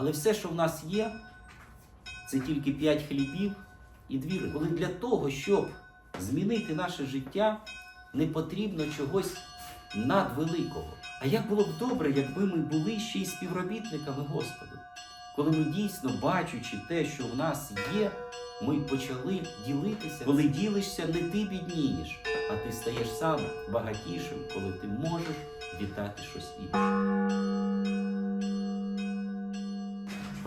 Але все, що в нас є, це тільки п'ять хлібів і дві. Коли для того, щоб змінити наше життя, не потрібно чогось надвеликого. А як було б добре, якби ми були ще й співробітниками Господу, коли ми дійсно, бачачи те, що в нас є, ми почали ділитися. Коли ділишся, не ти біднієш, а ти стаєш сам багатішим, коли ти можеш вітати щось інше.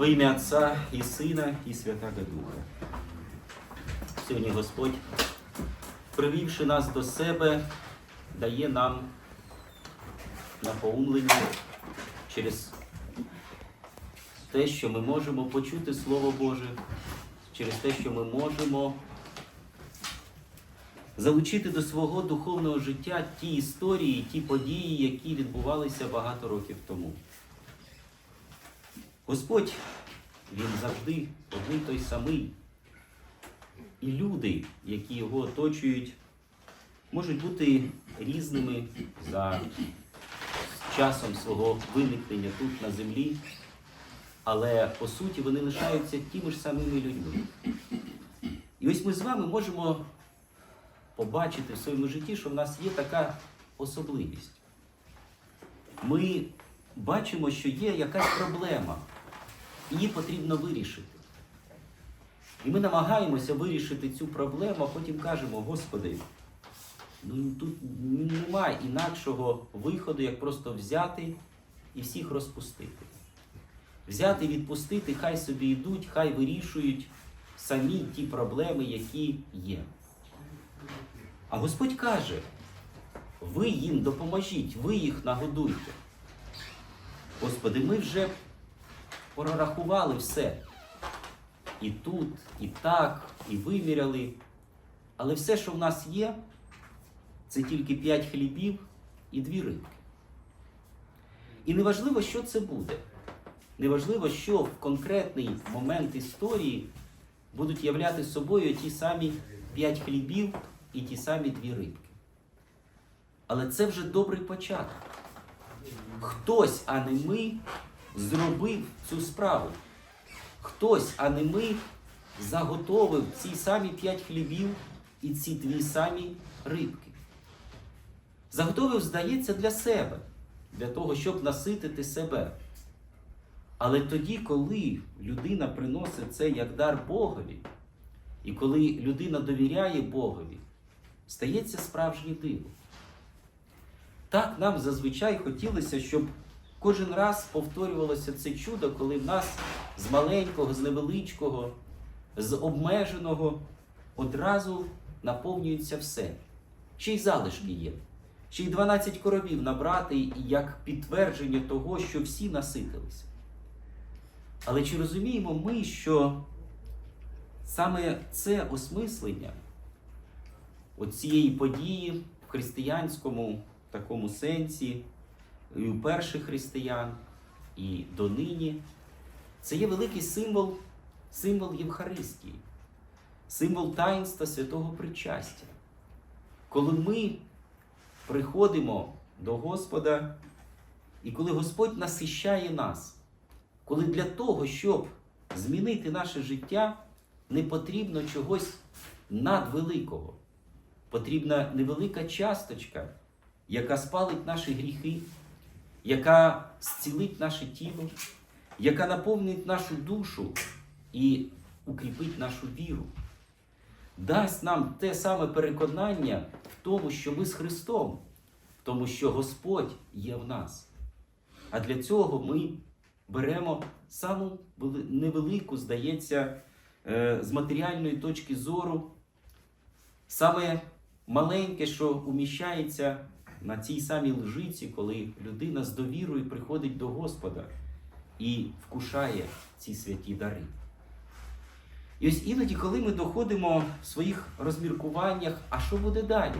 Во ім'я Отця і Сина, і Святого Духа. Сьогодні Господь, привівши нас до себе, дає нам наповнення через те, що ми можемо почути Слово Боже, через те, що ми можемо залучити до свого духовного життя ті історії, ті події, які відбувалися багато років тому. Господь, Він завжди один той самий. І люди, які його оточують, можуть бути різними за часом свого виникнення тут на землі, але по суті вони лишаються тими ж самими людьми. І ось ми з вами можемо побачити в своєму житті, що в нас є така особливість. Ми бачимо, що є якась проблема, її потрібно вирішити. І ми намагаємося вирішити цю проблему, а потім кажемо, Господи, ну тут немає інакшого виходу, як просто взяти і всіх розпустити. Взяти, відпустити, хай собі йдуть, хай вирішують самі ті проблеми, які є. А Господь каже, ви їм допоможіть, ви їх нагодуйте. Господи, ми вже прорахували все. І тут, і так, і виміряли. Але все, що в нас є, це тільки п'ять хлібів і дві рибки. І неважливо, що це буде. Неважливо, що в конкретний момент історії будуть являти собою ті самі п'ять хлібів і ті самі дві рибки. Але це вже добрий початок. Хтось, а не ми, зробив цю справу. Хтось, а не ми, заготовив ці самі п'ять хлібів і ці дві самі рибки. Заготовив, здається, для себе, для того, щоб наситити себе. Але тоді, коли людина приносить це як дар Богові, і коли людина довіряє Богові, стається справжнє диво. Так нам зазвичай хотілося, щоб кожен раз повторювалося це чудо, коли в нас з маленького, з невеличкого, з обмеженого одразу наповнюється все. Ще й залишки є. Ще й 12 коровів набрати як підтвердження того, що всі наситилися. Але чи розуміємо ми, що саме це осмислення оцієї події в християнському такому сенсі, і у перших християн, і донині, це є великий символ, символ Євхаристії, символ таїнства святого причастя. Коли ми приходимо до Господа, і коли Господь насищає нас, коли для того, щоб змінити наше життя, не потрібно чогось надвеликого. Потрібна невелика часточка, яка спалить наші гріхи, яка зцілить наше тіло, яка наповнить нашу душу і укріпить нашу віру. Дасть нам те саме переконання в тому, що ми з Христом, в тому, що Господь є в нас. А для цього ми беремо саму невелику, здається, е, з матеріальної точки зору, саме маленьке, що уміщається на цій самій лжиці, коли людина з довірою приходить до Господа і вкушає ці святі дари. І ось іноді, коли ми доходимо в своїх розміркуваннях, а що буде далі?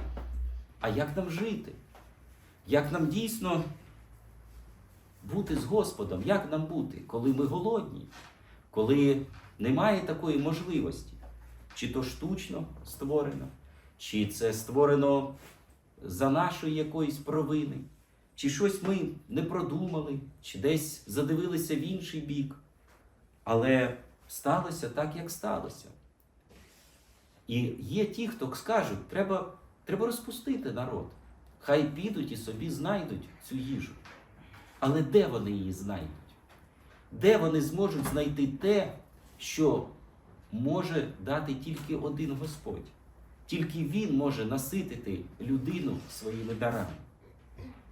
А як нам жити? Як нам дійсно бути з Господом? Як нам бути, коли ми голодні, коли немає такої можливості? Чи то штучно створено, чи це створено за нашої якоїсь провини, чи щось ми не продумали, чи десь задивилися в інший бік. Але сталося так, як сталося. І є ті, хто скажуть, треба, треба розпустити народ. Хай підуть і собі знайдуть цю їжу. Але де вони її знайдуть? Де вони зможуть знайти те, що може дати тільки один Господь? Тільки Він може наситити людину своїми дарами.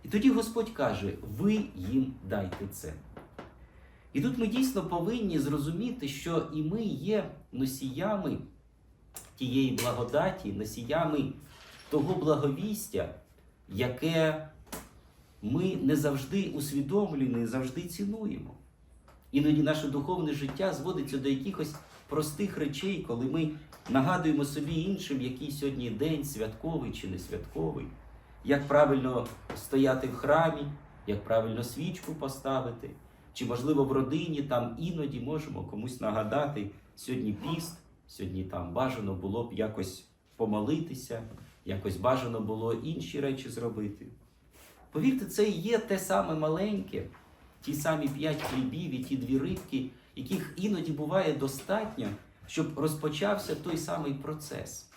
І тоді Господь каже: ви їм дайте це. І тут ми дійсно повинні зрозуміти, що і ми є носіями тієї благодаті, носіями того благовістя, яке ми не завжди усвідомлюємо, не завжди цінуємо. Іноді наше духовне життя зводиться до якихось простих речей, коли ми нагадуємо собі іншим, який сьогодні день, святковий чи не святковий, як правильно стояти в храмі, як правильно свічку поставити, чи, можливо, в родині там іноді можемо комусь нагадати сьогодні піст, сьогодні там бажано було б якось помолитися, якось бажано було інші речі зробити. Повірте, це і є те саме маленьке, ті самі п'ять хлібів і ті дві рибки, яких іноді буває достатньо, щоб розпочався той самий процес.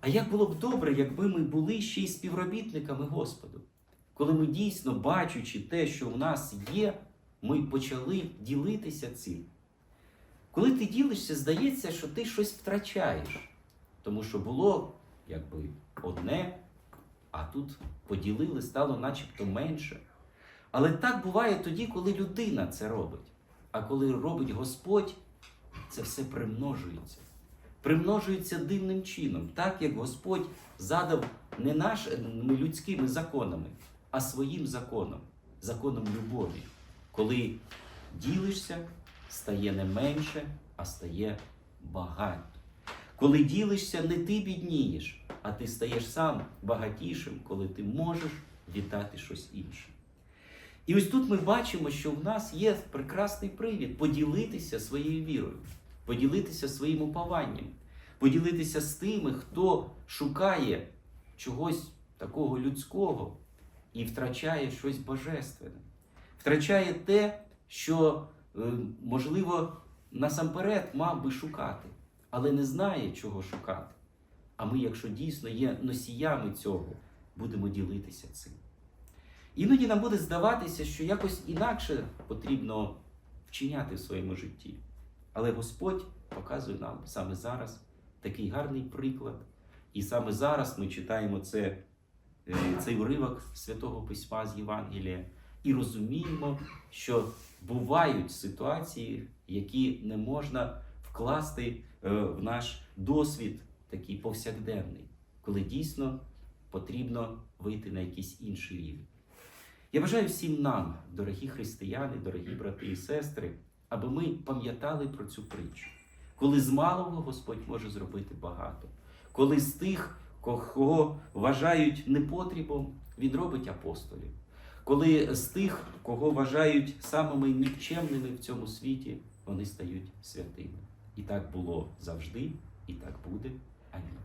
А як було б добре, якби ми були ще й співробітниками Господу, коли ми дійсно, бачачи те, що в нас є, ми почали ділитися цим. Коли ти ділишся, здається, що ти щось втрачаєш, тому що було якби одне, а тут поділили, стало начебто менше. Але так буває тоді, коли людина це робить. А коли робить Господь, це все примножується. Примножується дивним чином, так як Господь задав не нашими людськими законами, а своїм законом, законом любові. Коли ділишся, стає не менше, а стає багато. Коли ділишся, не ти біднієш, а ти стаєш сам багатішим, коли ти можеш віддати щось інше. І ось тут ми бачимо, що в нас є прекрасний привід поділитися своєю вірою, поділитися своїм упованням, поділитися з тими, хто шукає чогось такого людського і втрачає щось божественне, втрачає те, що, е, можливо, насамперед мав би шукати, але не знає, чого шукати. А ми, якщо дійсно є носіями цього, будемо ділитися цим. Іноді нам буде здаватися, що якось інакше потрібно вчиняти в своєму житті. Але Господь показує нам саме зараз такий гарний приклад. І саме зараз ми читаємо це, е, цей уривок Святого Письма з Євангелія і розуміємо, що бувають ситуації, які не можна вкласти е, в наш досвід такий повсякденний, коли дійсно потрібно вийти на якийсь інший рівень. Я бажаю всім нам, дорогі християни, дорогі брати і сестри, аби ми пам'ятали про цю притчу, коли з малого Господь може зробити багато, коли з тих, кого вважають непотрібом, Він робить апостолів, коли з тих, кого вважають самими нікчемними в цьому світі, вони стають святими. І так було завжди, і так буде. Амінь.